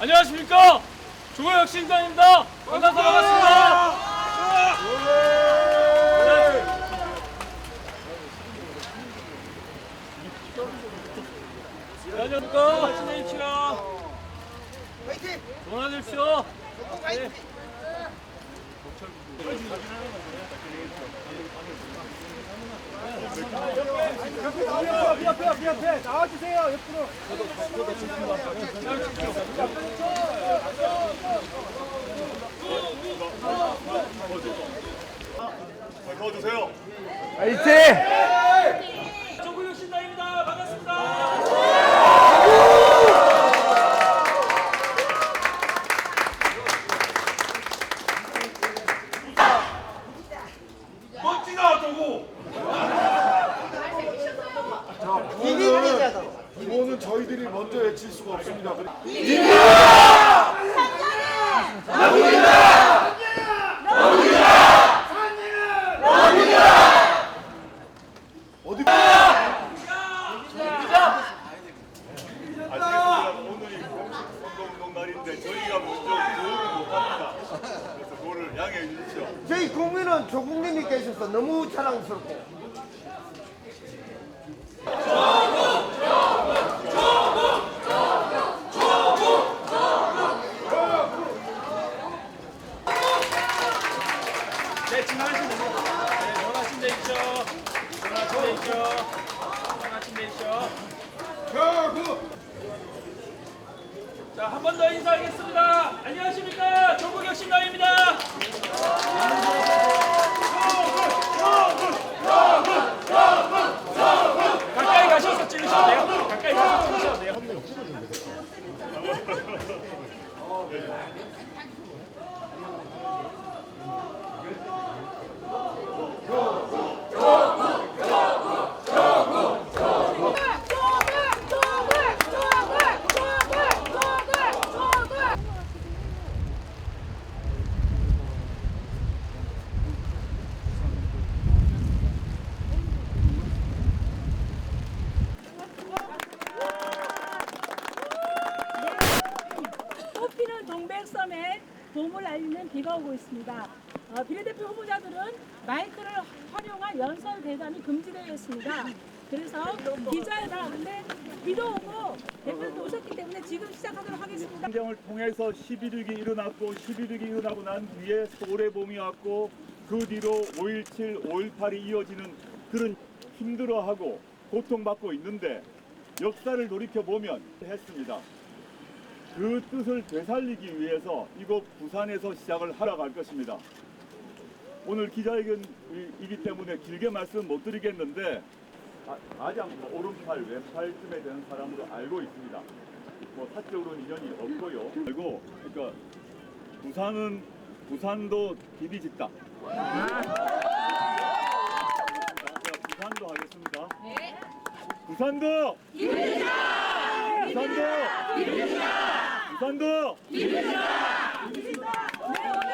안녕하십니까? 조호혁 신장입니다. 만나서 반갑습니다. 안녕하십니까? 신혜입시오 화이팅! 응원하십시오. 화이팅! 옆에 옆에 옆에 옆에 나와주세요 옆으로 도와주세요. 화이팅! 구호는 저희들이 먼저 외칠 수가 없습니다. 양해해 주십시오. 저희 국민은 조국님이 계셔서 너무 자랑스럽고 네네 전화하시면 되십시오 전화하시면 되십시오 전화하시면 되십시오 자, 한 번 더 인사하겠습니다. 안녕하십니까. 조국혁 신당입니다. 가까이 가셔서 찍으셔도 돼요. 가까이 가서 찍으셔도 돼요. 꽃피는 동백섬에 봄을 알리는 비가 오고 있습니다. 어, 비례대표 후보자들은 마이크를 활용한 연설 대담이 금지되어 있습니다. 그래서 기자회견인데 비도 오고 대표도 오셨기 때문에 지금 시작하도록 하겠습니다. 전쟁을 통해서 11.6이 일어났고 11.6이 일어나고 난 뒤에 소래봄이 왔고 그 뒤로 5.17, 5.18이 이어지는 그런 힘들어하고 고통받고 있는데 역사를 돌이켜보면 했습니다. 그 뜻을 되살리기 위해서 이곳 부산에서 시작을 하러 갈 것입니다. 오늘 기자회견이기 때문에 길게 말씀 못 드리겠는데 가- 가장 오른팔, 왼팔쯤에 되는 사람으로 알고 있습니다. 뭐 사적으로는 인연이 없고요. 그리고 그러니까 부산은 부산도 비비 집다. 제가 부산도 하겠습니다. 부산도 부산도 부산도 이긴다! 이긴다!